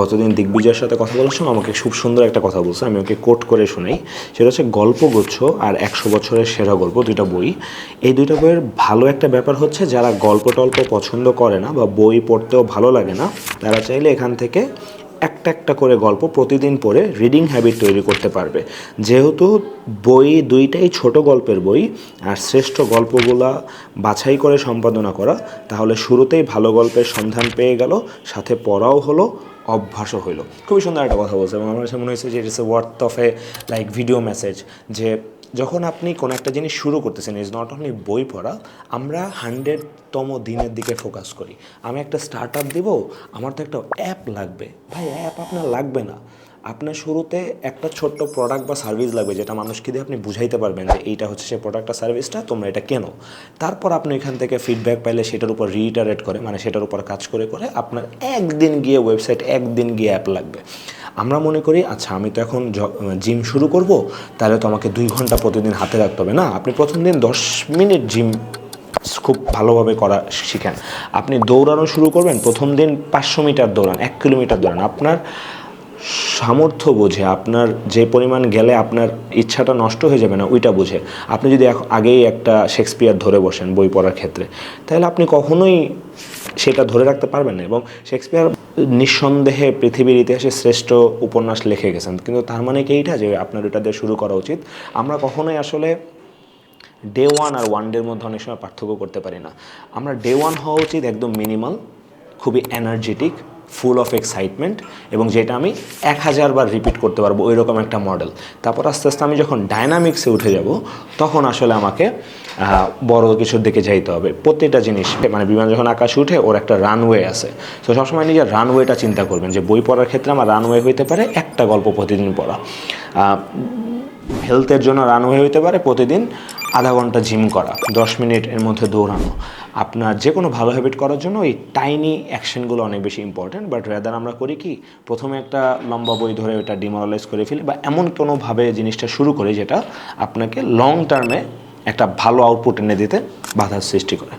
গতদিন দিগ্বিজয়ের সাথে কথা বলার সময় আমাকে খুব সুন্দর একটা কথা বলছে। আমি ওকে কোট করে শোনাই। সেটা হচ্ছে গল্পগুচ্ছ আর একশো বছরের সেরা গল্প দুইটা বই। এই দুইটা বইয়ের ভালো একটা ব্যাপার হচ্ছে, যারা গল্প টল্প পছন্দ করে না বা বই পড়তেও ভালো লাগে না, তারা চাইলে এখান থেকে একটা একটা করে গল্প প্রতিদিন পড়ে রিডিং হ্যাবিট তৈরি করতে পারবে। যেহেতু বই দুইটাই ছোট গল্পের বই, আর শ্রেষ্ঠ গল্পগুলা বাছাই করে সম্পাদনা করা, তাহলে শুরুতেই ভালো গল্পের সন্ধান পেয়ে গেল, সাথে পড়াও হলো অভ্যাসও হইল। খুবই সুন্দর একটা কথা বলছে এবং আমার কাছে মনে হয়েছে যে it's a worth of a like video message যে যখন আপনি কোনো একটা জিনিস শুরু করতেছেন ইজ নট অনলি বই পড়া, আমরা হান্ড্রেডতম দিনের দিকে ফোকাস করি। আমি একটা স্টার্ট আপ দেবো, আমার তো একটা অ্যাপ লাগবে। ভাই অ্যাপ আপনার লাগবে না। আপনার শুরুতে একটা ছোট্ট প্রোডাক্ট বা সার্ভিস লাগবে যেটা মানুষকে দিয়ে আপনি বুঝাইতে পারবেন যে এইটা হচ্ছে সেই প্রোডাক্ট আর সার্ভিসটা তোমরা এটা কেনো। তারপর আপনি এখান থেকে ফিডব্যাক পাইলে সেটার উপর রিইটারেট করে মানে সেটার উপর কাজ করে করে আপনার একদিন গিয়ে ওয়েবসাইট একদিন গিয়ে অ্যাপ লাগবে। আমরা মনে করি আচ্ছা আমি তো এখন জিম শুরু করব, তাহলে তো আমাকে দুই ঘণ্টা প্রতিদিন হাতে রাখতে হবে। না, আপনি প্রথম দিন দশ মিনিট জিম খুব ভালোভাবে করা শিখেন। আপনি দৌড়ানো শুরু করবেন, প্রথম দিন পাঁচশো মিটার দৌড়ান, এক কিলোমিটার দৌড়ান। আপনার সামর্থ্য বোঝে, আপনার যে পরিমাণ গেলে আপনার ইচ্ছাটা নষ্ট হয়ে যাবে না, ওইটা বুঝে। আপনি যদি আগেই একটা শেক্সপিয়ার ধরে বসেন বই পড়ার ক্ষেত্রে, তাহলে আপনি কখনোই সেটা ধরে রাখতে পারবেন না। এবং শেক্সপিয়ার নিঃসন্দেহে পৃথিবীর ইতিহাসে শ্রেষ্ঠ উপন্যাস লিখে গেছেন। কিন্তু তার মানে কি এইটা? যে আপনার এটা দিয়ে শুরু করা উচিত। আমরা কখনোই আসলে ডে ওয়ান আর ওয়ান ডের মধ্যে অনেক সময় পার্থক্য করতে পারি না। আমরা ডে ওয়ান হওয়া উচিত একদম মিনিমাল খুবই এনার্জেটিক ফুল অফ এক্সাইটমেন্ট এবং যেটা আমি এক হাজার বার রিপিট করতে পারব ওই রকম একটা মডেল তারপর আস্তে আস্তে আমি যখন ডায়নামিক্সে উঠে যাব, তখন আসলে আমাকে বড় কিছুর দিকে যাইতে হবে। প্রত্যেকটা জিনিস মানে বিমান যখন আকাশে উঠে, ওর একটা রানওয়ে আছে। তো সবসময় নিজের রানওয়েটা চিন্তা করবেন যে বই পড়ার ক্ষেত্রে আমার রানওয়ে হইতে পারে একটা গল্প প্রতিদিন পড়া। হেলথের জন্য রানওয়ে হইতে পারে, প্রতিদিন আধা ঘণ্টা জিম করা, দশ মিনিট এর মধ্যে দৌড়ানো। আপনার যে কোনো ভালো হ্যাবিট করার জন্য এই টাইনি অ্যাকশনগুলো অনেক বেশি ইম্পর্ট্যান্ট বাট রেদার আমরা করি কি, প্রথমে একটা লম্বা বই ধরে ওটা ডিমোরালাইজ করে ফেলি, বা এমন কোনোভাবে জিনিসটা শুরু করি যেটা আপনাকে লং টার্মে একটা ভালো আউটপুট এনে দিতে বাধার সৃষ্টি করে।